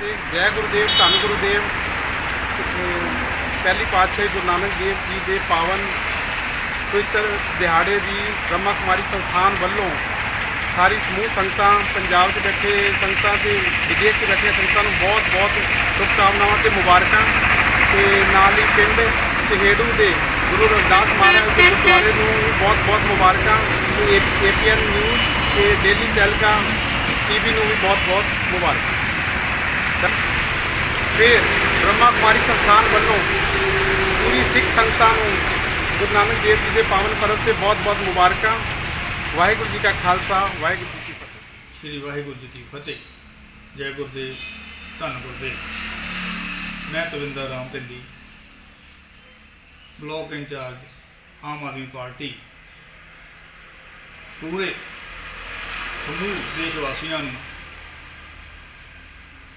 ਜੈ ਗੁਰਦੇਵ, ਧੰਨ ਗੁਰਦੇਵ ਅਹ ਪਹਿਲੀ ਪਾਤਸ਼ਾਹੀ ਗੁਰੂ ਨਾਨਕ ਦੇਵ ਜੀ ਦੇ ਪਾਵਨ ਪਵਿੱਤਰ ਦਿਹਾੜੇ ਦੀ ਬ੍ਰਹਮਾ ਕੁਮਾਰੀ ਸੰਸਥਾਨ ਵੱਲੋਂ ਸਾਰੀ ਸਮੂਹ ਸੰਗਤਾਂ, ਪੰਜਾਬ 'ਚ ਬੈਠੇ ਸੰਗਤਾਂ ਤੇ ਵਿਦੇਸ਼ 'ਚ ਬੈਠੇ ਸੰਗਤਾਂ ਨੂੰ ਬਹੁਤ ਬਹੁਤ ਸ਼ੁਭਕਾਮਨਾਵਾਂ ਤੇ ਮੁਬਾਰਕਾਂ ਤੇ ਨਾਲ ਹੀ ਪਿੰਡ ਚਹੇੜੂ ਦੇ ਗੁਰੂ ਰਵਿਦਾਸ ਮਹਾਰਾਜ ਦੇ ਗੁਰਦੁਆਰੇ ਨੂੰ ਬਹੁਤ ਬਹੁਤ ਮੁਬਾਰਕਾਂ ਤੇ ਏਪੀਐਨ ਨਿਊਜ਼ ਤੇ ਡੇਲੀ ਤਹਿਲਕਾ ਟੀਵੀ ਨੂੰ ਵੀ ਬਹੁਤ ਬਹੁਤ ਮੁਬਾਰਕਾਂ। ਫਿਰ ਬ੍ਰਹਮਾ ਕੁਮਾਰੀ ਸੰਸਥਾਨ ਵੱਲੋਂ ਪੂਰੀ ਸਿੱਖ ਸੰਗਤਾਂ ਨੂੰ ਗੁਰੂ ਨਾਨਕ ਦੇਵ ਜੀ ਦੇ ਪਾਵਨ ਪਰਬ ਤੇ ਬਹੁਤ ਬਹੁਤ ਮੁਬਾਰਕਾਂ। ਵਾਹਿਗੁਰੂ ਜੀ ਕਾ ਖਾਲਸਾ, ਵਾਹਿਗੁਰੂ ਜੀ ਕੀ ਫਤਿਹ। ਸ੍ਰੀ ਵਾਹਿਗੁਰੂ ਜੀ ਕੀ ਫਤਿਹ। ਜੈ ਗੁਰਦੇਵ, ਧੰਨ ਗੁਰਦੇਵ। ਮੈਂ Tavinder Ram Pindi, block incharge Aam Aadmi party. ਪੂਰੇ ਸਮੂਹ ਦੇਸ਼ ਵਾਸੀਆਂ ਨੂੰ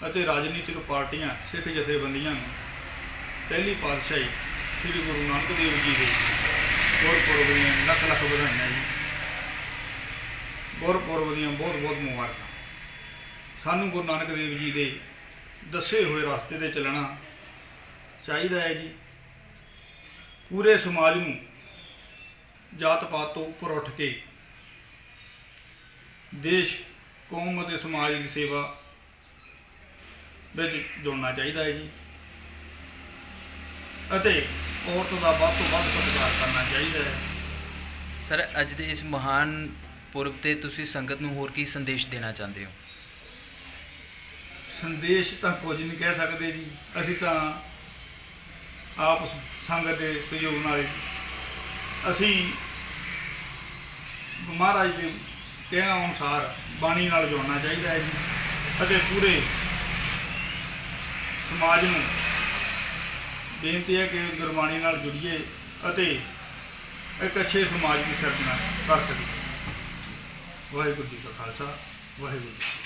ਅਤੇ ਰਾਜਨੀਤਿਕ ਪਾਰਟੀਆਂ ਸਿੱਖ ਜਥੇਬੰਦੀਆਂ ਨੂੰ ਪਹਿਲੀ ਪਾਤਸ਼ਾਹੀ ਸ੍ਰੀ ਗੁਰੂ ਨਾਨਕ ਦੇਵ ਜੀ ਦੇ ਗੁਰਪੁਰਬ ਦੀਆਂ ਲੱਖ ਲੱਖ ਵਧਾਈਆਂ ਜੀ। ਗੁਰਪੁਰਬ ਦੀਆਂ ਬਹੁਤ ਬਹੁਤ ਮੁਬਾਰਕਾਂ। ਸਾਨੂੰ ਗੁਰੂ ਨਾਨਕ ਦੇਵ ਜੀ ਦੇ ਦੱਸੇ ਹੋਏ ਰਸਤੇ ਤੇ ਚੱਲਣਾ ਚਾਹੀਦਾ ਹੈ ਜੀ। ਪੂਰੇ ਸਮਾਜ ਨੂੰ ਜਾਤ ਪਾਤ ਤੋਂ ਉੱਪਰ ਉੱਠ ਕੇ ਦੇਸ਼, ਕੌਮ ਅਤੇ ਸਮਾਜ ਦੀ ਸੇਵਾ ਵਿੱਚ ਜੁੜਨਾ ਚਾਹੀਦਾ ਹੈ ਜੀ। ਅਤੇ ਔਰਤ ਦਾ ਵੱਧ ਤੋਂ ਵੱਧ ਸਤਿਕਾਰ ਕਰਨਾ ਚਾਹੀਦਾ ਹੈ। ਸਰ ਅੱਜ ਦੇ ਇਸ ਮਹਾਨ ਪੁਰਬ ਤੇ ਤੁਸੀਂ ਸੰਗਤ ਨੂੰ ਹੋਰ ਕੀ ਸੰਦੇਸ਼ ਦੇਣਾ ਚਾਹੁੰਦੇ ਹੋ? ਸੰਦੇਸ਼ ਤਾਂ ਕੁਝ ਨਹੀਂ ਕਹਿ ਸਕਦੇ ਜੀ। ਅਸੀਂ ਤਾਂ ਆਪ ਸੰਗਤ ਦੇ ਸਹਿਯੋਗ ਨਾਲ ਅਸੀਂ ਮਹਾਰਾਜ ਦੇ ਕਹਿਣ ਅਨੁਸਾਰ ਬਾਣੀ ਨਾਲ ਜੁੜਨਾ ਚਾਹੀਦਾ ਹੈ ਜੀ। ਅਤੇ ਪੂਰੇ ਸਮਾਜ ਨੂੰ ਬੇਨਤੀ ਹੈ ਕਿ ਗੁਰਬਾਣੀ ਨਾਲ ਜੁੜੀਏ ਅਤੇ ਇੱਕ ਅੱਛੇ ਸਮਾਜ ਦੀ ਸਿਰਜਣਾ ਕਰ ਸਕੀਏ। ਵਾਹਿਗੁਰੂ ਜੀ ਕਾ ਖਾਲਸਾ, ਵਾਹਿਗੁਰੂ ਜੀ